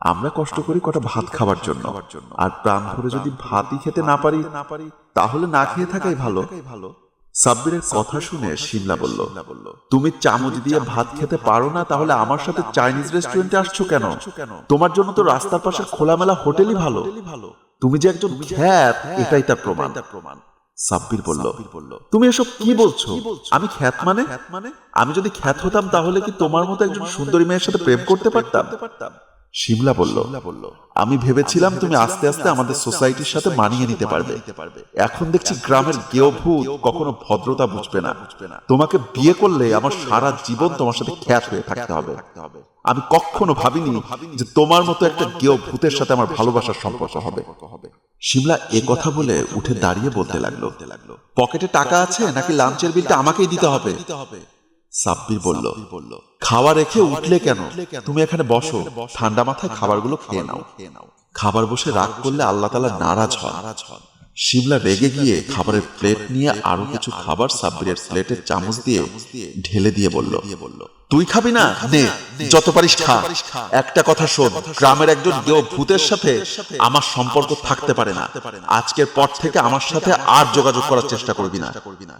আমরা কষ্ট করি কটা ভাত খাবার জন্য। আর প্রাণ ভরে যদি ভাতই খেতে না পারি না পারি তাহলে না খেয়ে থাকাই ভালো ভালো। সাব্বিরের কথা শুনে শিমলা বলল, তুমি চামচ দিয়ে ভাত খেতে পারো না, তাহলে আমার সাথে চাইনিজ রেস্টুরেন্টে আসছো কেন? তোমার জন্য তো রাস্তার পাশে খোলামেলা হোটেলই ভালো। তুমি যে একজন খ্যাত, এটাই তার প্রমাণ। সাব্বির বলল, তুমি এসব কি বলছো? আমি খ্যাত মানে? আমি যদি খ্যাত হতাম, তাহলে কি তোমার মতো একজন সুন্দরী মেয়ের সাথে প্রেম করতে পারতাম? শিমলা বলল আমি ভেবেছিলাম তুমি আস্তে আস্তে আমাদের সোসাইটির সাথে মানিয়ে নিতে পারবে। এখন দেখছি গ্রামের গেও ভূত কখনো ভদ্রতা বুঝবে না। তোমাকে বিয়ে করলে আমার সারা জীবন তোমার সাথে খ্যাত হয়ে থাকতে হবে। আমি কখনো ভাবিনি যে তোমার মতো একটা গেও ভূতের সাথে আমার ভালোবাসার সম্পর্ক হবে। শিমলা এ কথা বলে উঠে দাঁড়িয়ে বলতে লাগল পকেটে টাকা আছে নাকি লাঞ্চের বিলটা আমাকেই দিতে হবে। সাব্বির বলল খাওয়া রেখে উঠলে কেন? তুমি এখানে বসো। ঠান্ডা মাথায় খাবারগুলো খেয়ে নাও। খাবার বসে রাগ করলে আল্লাহ তালা নারাজ হন। শিমলা রেগে গিয়ে খাবারের প্লেট নিয়ে আরও কিছু খাবার সাব্বিরের প্লেটের চামচ দিয়ে ঢেলে দিয়ে বলল তুই খাবি না? নে যত পারিস খা। একটা কথা শোন গ্রামের একজন গেও ভূতের সাথে আমার সম্পর্ক থাকতে পারে না। আজকের পর থেকে আমার সাথে আর যোগাযোগ করার চেষ্টা করবি না।